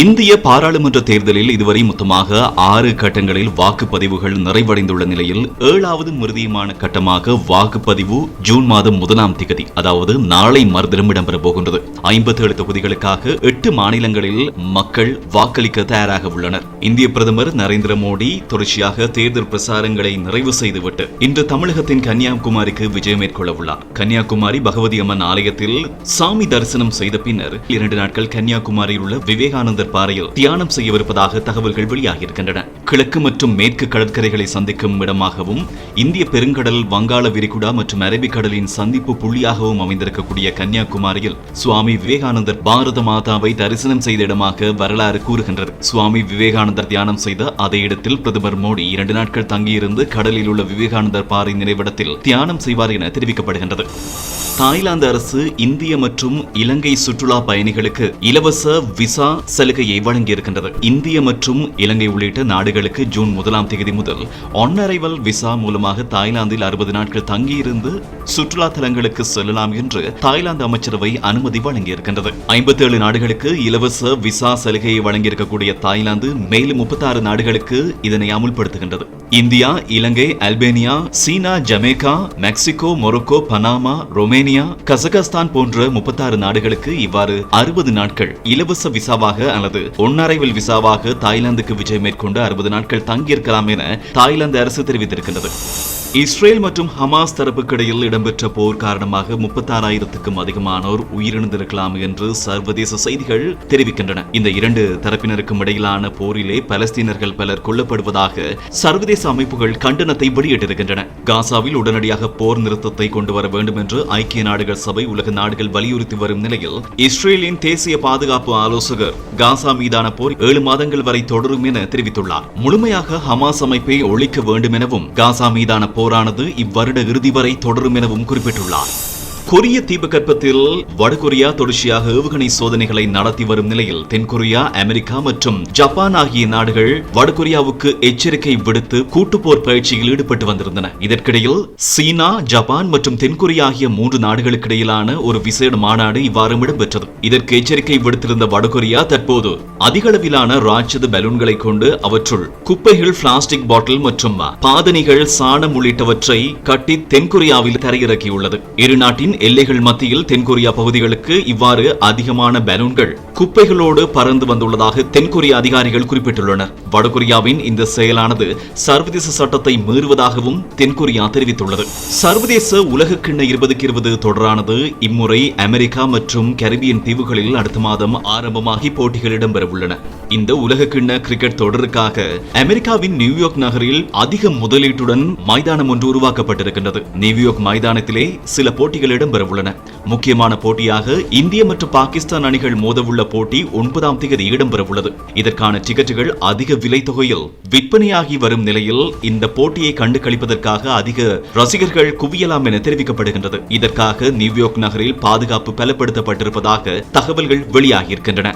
இந்திய பாராளுமன்ற தேர்தலில் இதுவரை மொத்தமாக ஆறு கட்டங்களில் வாக்குப்பதிவுகள் நிறைவடைந்துள்ள நிலையில் ஏழாவது மிருதியமான கட்டமாக வாக்குப்பதிவு ஜூன் மாதம் முதலாம் திகதி அதாவது நாளை மறுதினம் இடம்பெற போகின்றது. ஐம்பத்தி ஏழு தொகுதிகளுக்காக எட்டு மாநிலங்களில் மக்கள் வாக்களிக்க தயாராக உள்ளனர். இந்திய பிரதமர் நரேந்திர மோடி தொடர்ச்சியாக தேர்தல் பிரசாரங்களை நிறைவு செய்துவிட்டு இன்று தமிழகத்தின் கன்னியாகுமரிக்கு விஜயம் மேற்கொள்ள உள்ளார். கன்னியாகுமரி பகவதி அம்மன் ஆலயத்தில் சாமி தரிசனம் செய்த பின்னர் இரண்டு நாட்கள் கன்னியாகுமரியில் உள்ள விவேகானந்தர் பாறையில் தியானம் செய்யவிருப்பதாக தகவல்கள் வெளியாகியிருக்கின்றன. கிழக்கு மற்றும் மேற்கு கடற்கரைகளை சந்திக்கும் இடமாகவும் இந்திய பெருங்கடல் வங்காள விரிகுடா மற்றும் அரபிக்கடலின் சந்திப்பு புள்ளியாகவும் அமைந்திருக்கக்கூடிய கன்னியாகுமரியில் சுவாமி விவேகானந்தர் பாரத மாதாவை தரிசனம் செய்த இடமாக வரலாறு கூறுகின்றது. சுவாமி விவேகானந்தர் தியானம் செய்த அதே இடத்தில் பிரதமர் மோடி இரண்டு நாட்கள் தங்கியிருந்து கடலில் உள்ள விவேகானந்தர் பாறை நினைவிடத்தில் தியானம் செய்வார் என தெரிவிக்கப்படுகின்றது. தாய்லாந்து அரசு இந்திய மற்றும் இலங்கை சுற்றுலா பயணிகளுக்கு இலவச விசா சலுகையை வழங்கியிருக்கின்றது. இந்திய மற்றும் இலங்கை உள்ளிட்ட நாடுகளுக்கு ஜூன் முதலாம் தேதி முதல் ஒன் அரைவல் விசா மூலமாக தாய்லாந்தில் அறுபது நாட்கள் தங்கியிருந்து சுற்றுலா தலங்களுக்கு செல்லலாம் என்று தாய்லாந்து அமைச்சரவை அனுமதி வழங்கியிருக்கின்றது. ஐம்பத்தி ஏழு நாடுகளுக்கு இலவச விசா சலுகையை வழங்கியிருக்கக்கூடிய தாய்லாந்து மேலும் முப்பத்தாறு நாடுகளுக்கு இதனை அமுல்படுத்துகின்றது. India Ilangai Albania China Jamaica Mexico Morocco Panama Romania Kazakhstan போன்ற முப்பத்தாறு நாடுகளுக்கு இவ்வாறு அறுபது நாட்கள் இலவச விசாவாக அல்லது ஒன்னரைவில் விசாவாக தாய்லாந்துக்கு விஜயம் மேற்கொண்டு அறுபது நாட்கள் தங்கியிருக்கலாம் என தாய்லாந்து அரசு தெரிவித்திருக்கின்றது. இஸ்ரேல் மற்றும் ஹமாஸ் தரப்புக்கிடையில் இடம்பெற்ற போர் காரணமாக முப்பத்தாறாயிரத்துக்கும் அதிகமானோர் உயிரிழந்திருக்கலாம் என்று சர்வதேச செய்திகள் தெரிவிக்கின்றன. இந்த இரண்டு தரப்பினருக்கும் இடையிலான போரிலே பலஸ்தீனர்கள் பலர் கொல்லப்படுவதாக சர்வதேச அமைப்புகள் கண்டனத்தை வெளியிட்டிருக்கின்றன. காசாவில் உடனடியாக போர் நிறுத்தத்தை கொண்டு வர வேண்டும் என்று ஐக்கிய நாடுகள் சபை உலக நாடுகள் வலியுறுத்தி வரும் நிலையில் இஸ்ரேலின் தேசிய பாதுகாப்பு ஆலோசகர் காசா மீதான போர் ஏழு மாதங்கள் வரை தொடரும் என தெரிவித்துள்ளார். முழுமையாக ஹமாஸ் அமைப்பை ஒழிக்க வேண்டும் எனவும் காசா மீதான போர் போரானது இவ்வருட இறுதி வரை தொடரும் எனவும் குறிப்பிட்டுள்ளார். கொரிய தீபகற்பத்தில் வடகொரியா தொடர்ச்சியாக ஏவுகணை சோதனைகளை நடத்தி வரும் நிலையில் தென்கொரியா அமெரிக்கா மற்றும் ஜப்பான் ஆகிய நாடுகள் வடகொரியாவுக்கு எச்சரிக்கை விடுத்து கூட்டுப்போர் பயிற்சியில் ஈடுபட்டு வந்திருந்தன. இதற்கிடையில் சீனா ஜப்பான் மற்றும் தென்கொரியா ஆகிய மூன்று நாடுகளுக்கு இடையிலான ஒரு விசேட மாநாடு இவ்வாறு இடம்பெற்றது. இதற்கு எச்சரிக்கை விடுத்திருந்த வடகொரியா தற்போது அதிக அளவிலான ராட்சத பலூன்களை கொண்டு அவற்றுள் குப்பைகள் பிளாஸ்டிக் பாட்டில் மற்றும் பாதணிகள் சாணம் உள்ளிட்டவற்றை கட்டி தென்கொரியாவில் தரையிறக்கியுள்ளது. இரு நாட்டின் எல்லைகள் மத்தியில் தென்கொரியா பகுதிகளுக்கு இவ்வாறு அதிகமான பலூன்கள் குப்பைகளோடு பறந்து வந்துள்ளதாக தென்கொரிய அதிகாரிகள் குறிப்பிட்டுள்ளனர். வடகொரியாவின் இந்த செயலானது சர்வதேச சட்டத்தை மீறுவதாகவும் தென்கொரியா தெரிவித்துள்ளது. சர்வதேச உலகக்கிண்ண இருபதுக்கு இருபது தொடரானது இம்முறை அமெரிக்கா மற்றும் கரிபியன் தீவுகளில் அடுத்த மாதம் ஆரம்பமாகி போட்டிகள் இடம்பெறவுள்ளன. இந்த உலக கிண்ண கிரிக்கெட் தொடருக்காக அமெரிக்காவின் நியூயார்க் நகரில் அதிக முதலீட்டுடன் மைதானம் ஒன்று உருவாக்கப்பட்டிருக்கின்றது. நியூயார்க் மைதானத்திலே சில போட்டிகள் இடம்பெறவுள்ளன. முக்கியமான போட்டியாக இந்திய மற்றும் பாகிஸ்தான் அணிகள் மோதவுள்ள போட்டி ஒன்பதாம் தேதி இடம்பெறவுள்ளது. இதற்கான டிக்கெட்டுகள் அதிக விலை தொகையில் விற்பனையாகி வரும் நிலையில் இந்த போட்டியை கண்டு கழிப்பதற்காக அதிக ரசிகர்கள் குவியலாம் என தெரிவிக்கப்படுகின்றது. இதற்காக நியூயார்க் நகரில் பாதுகாப்பு பலப்படுத்தப்பட்டிருப்பதாக தகவல்கள் வெளியாகியிருக்கின்றன.